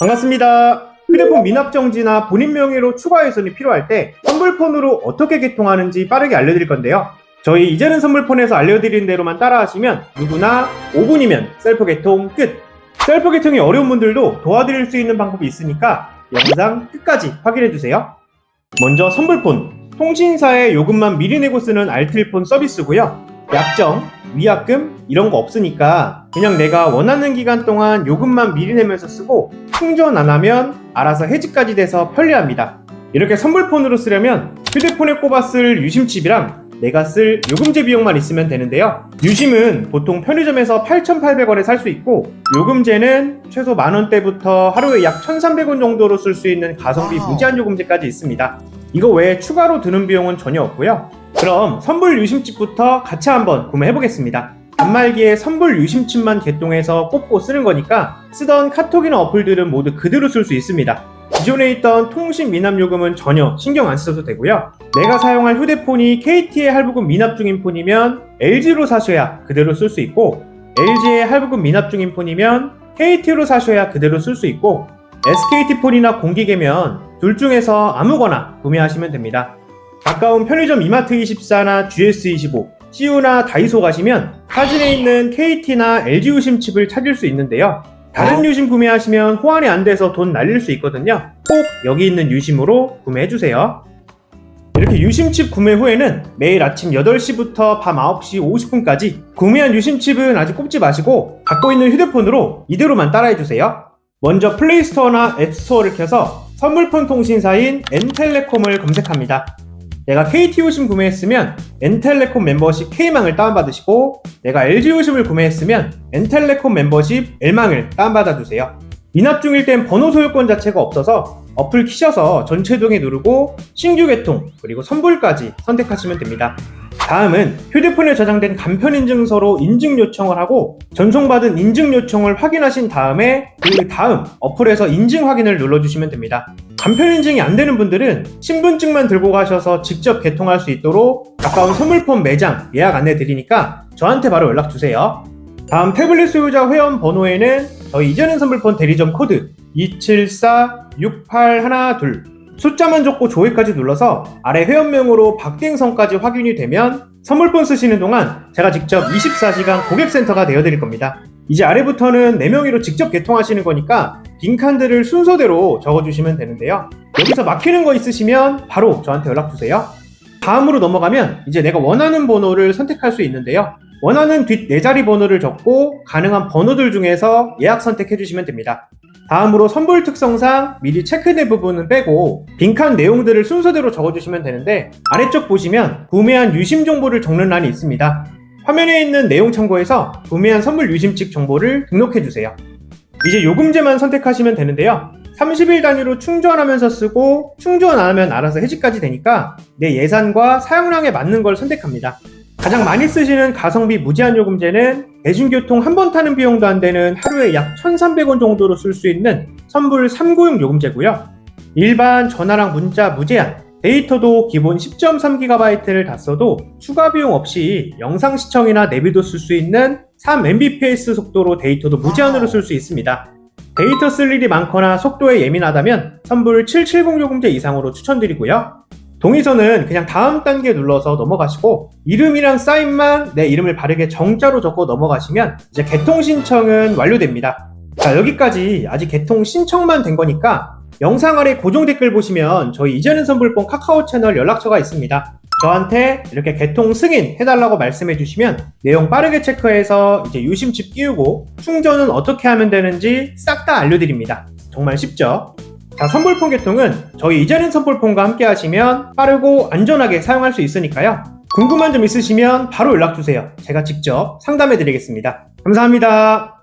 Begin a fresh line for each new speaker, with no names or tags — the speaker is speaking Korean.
반갑습니다. 휴대폰 미납 정지나 본인 명의로 추가 회선이 필요할 때 선불폰으로 어떻게 개통하는지 빠르게 알려드릴 건데요. 저희 이제는 선불폰에서 알려드린 대로만 따라하시면 누구나 5분이면 셀프 개통 끝! 셀프 개통이 어려운 분들도 도와드릴 수 있는 방법이 있으니까 영상 끝까지 확인해주세요. 먼저 선불폰, 통신사에 요금만 미리 내고 쓰는 알뜰폰 서비스고요. 약정, 위약금 이런 거 없으니까 그냥 내가 원하는 기간 동안 요금만 미리 내면서 쓰고 충전 안 하면 알아서 해지까지 돼서 편리합니다. 이렇게 선불폰으로 쓰려면 휴대폰에 쓸 유심칩이랑 내가 쓸 요금제 비용만 있으면 되는데요. 유심은 보통 편의점에서 8,800원에 살 수 있고 요금제는 최소 만원대부터 하루에 약 1,300원 정도로 쓸 수 있는 가성비 무제한 요금제까지 있습니다. 이거 외에 추가로 드는 비용은 전혀 없고요. 그럼 선불 유심칩부터 같이 한번 구매해 보겠습니다. 단말기에 선불 유심칩만 개통해서 꼽고 쓰는 거니까 쓰던 카톡이나 어플들은 모두 그대로 쓸 수 있습니다. 기존에 있던 통신 미납 요금은 전혀 신경 안 써도 되고요. 내가 사용할 휴대폰이 KT의 할부금 미납 중인 폰이면 LG로 사셔야 그대로 쓸 수 있고 LG의 할부금 미납 중인 폰이면 KT로 사셔야 그대로 쓸 수 있고 SKT 폰이나 공기계면 둘 중에서 아무거나 구매하시면 됩니다. 가까운 편의점 이마트24나 GS25, CU나 다이소 가시면 사진에 있는 KT나 LG 유심 칩을 찾을 수 있는데요. 다른 유심 구매하시면 호환이 안 돼서 돈 날릴 수 있거든요. 꼭 여기 있는 유심으로 구매해주세요. 이렇게 유심칩 구매 후에는 매일 아침 8시부터 밤 9시 50분까지 구매한 유심칩은 아직 꼽지 마시고 갖고 있는 휴대폰으로 이대로만 따라해주세요. 먼저 플레이스토어나 앱스토어를 켜서 선물폰 통신사인 엔텔레콤을 검색합니다. 내가 KT 요심 구매했으면 엔텔레콤 멤버십 K망을 다운받으시고 내가 LG 요심을 구매했으면 엔텔레콤 멤버십 L망을 다운받아 두세요. 미납 중일 땐 번호 소유권 자체가 없어서 어플 키셔서 전체 동에 누르고 신규 개통 그리고 선불까지 선택하시면 됩니다. 다음은 휴대폰에 저장된 간편 인증서로 인증 요청을 하고 전송받은 인증 요청을 확인하신 다음에 그 다음 어플에서 인증 확인을 눌러주시면 됩니다. 간편 인증이 안 되는 분들은 신분증만 들고 가셔서 직접 개통할 수 있도록 가까운 선물폰 매장 예약 안내 드리니까 저한테 바로 연락 주세요. 다음 태블릿 소유자 회원 번호에는 저희 이전엔 선물폰 대리점 코드 27468112 숫자만 적고 조회까지 눌러서 아래 회원명으로 박대행성까지 확인이 되면 선물폰 쓰시는 동안 제가 직접 24시간 고객센터가 되어드릴 겁니다. 이제 아래부터는 4명이로 직접 개통하시는 거니까 빈칸들을 순서대로 적어주시면 되는데요. 여기서 막히는 거 있으시면 바로 저한테 연락 주세요. 다음으로 넘어가면 이제 내가 원하는 번호를 선택할 수 있는데요. 원하는 뒷 4자리 번호를 적고 가능한 번호들 중에서 예약 선택해 주시면 됩니다. 다음으로 선불 특성상 미리 체크된 부분은 빼고 빈칸 내용들을 순서대로 적어주시면 되는데 아래쪽 보시면 구매한 유심 정보를 적는 란이 있습니다. 화면에 있는 내용 창고에서 구매한 선물 유심칙 정보를 등록해 주세요. 이제 요금제만 선택하시면 되는데요. 30일 단위로 충전하면서 쓰고 충전 안 하면 알아서 해지까지 되니까 내 예산과 사용량에 맞는 걸 선택합니다. 가장 많이 쓰시는 가성비 무제한 요금제는 대중교통 한 번 타는 비용도 안 되는 하루에 약 1,300원 정도로 쓸 수 있는 선불 3구용 요금제고요. 일반 전화랑 문자 무제한, 데이터도 기본 10.3GB를 다 써도 추가 비용 없이 영상 시청이나 내비도 쓸 수 있는 3mbps 속도로 데이터도 무제한으로 쓸 수 있습니다. 데이터 쓸 일이 많거나 속도에 예민하다면 선불 770 요금제 이상으로 추천드리고요. 동의서는 그냥 다음 단계 눌러서 넘어가시고 이름이랑 사인만 내 이름을 바르게 정자로 적고 넘어가시면 이제 개통 신청은 완료됩니다. 자 여기까지 아직 개통 신청만 된 거니까 영상 아래 고정 댓글 보시면 저희 이제는 선불폰 카카오 채널 연락처가 있습니다. 저한테 이렇게 개통 승인 해달라고 말씀해 주시면 내용 빠르게 체크해서 이제 유심칩 끼우고 충전은 어떻게 하면 되는지 싹 다 알려드립니다. 정말 쉽죠? 자, 선불폰 개통은 저희 이제는 선불폰과 함께 하시면 빠르고 안전하게 사용할 수 있으니까요. 궁금한 점 있으시면 바로 연락 주세요. 제가 직접 상담해 드리겠습니다. 감사합니다.